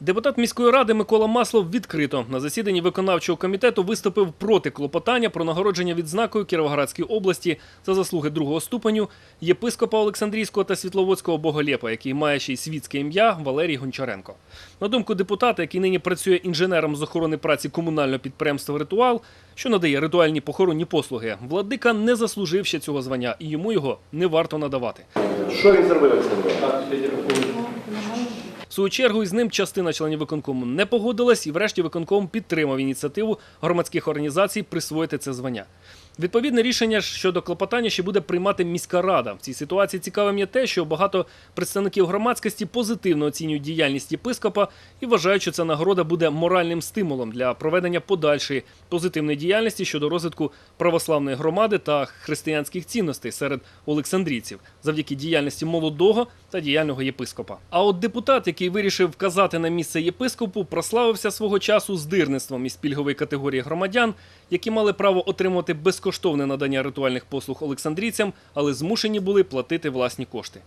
Депутат міської ради Микола Маслов відкрито на засіданні виконавчого комітету виступив проти клопотання про нагородження відзнакою Кіровоградської області за заслуги другого ступеню єпископа Олександрійського та Світловодського Боголєпа, який має ще й світське ім'я Валерій Гончаренко. На думку депутата, який нині працює інженером з охорони праці комунального підприємства Ритуал, що надає ритуальні похоронні послуги, владика не заслужив ще цього звання і йому його не варто надавати. Що він зробив, Олександр? Свою чергу із ним частина членів виконкому не погодилась, і врешті виконком підтримав ініціативу громадських організацій присвоїти це звання. Відповідне рішення щодо клопотання ще буде приймати міська рада. В цій ситуації цікавим є те, що багато представників громадськості позитивно оцінюють діяльність єпископа і вважають, що ця нагорода буде моральним стимулом для проведення подальшої позитивної діяльності щодо розвитку православної громади та християнських цінностей серед олександрійців завдяки діяльності молодого та діяльного єпископа. А от депутат, який вирішив вказати на місце єпископу, прославився свого часу здирництвом із пільгової категорії громадян, які мали право отримувати безкоштовне надання ритуальних послуг олександрійцям, але змушені були платити власні кошти.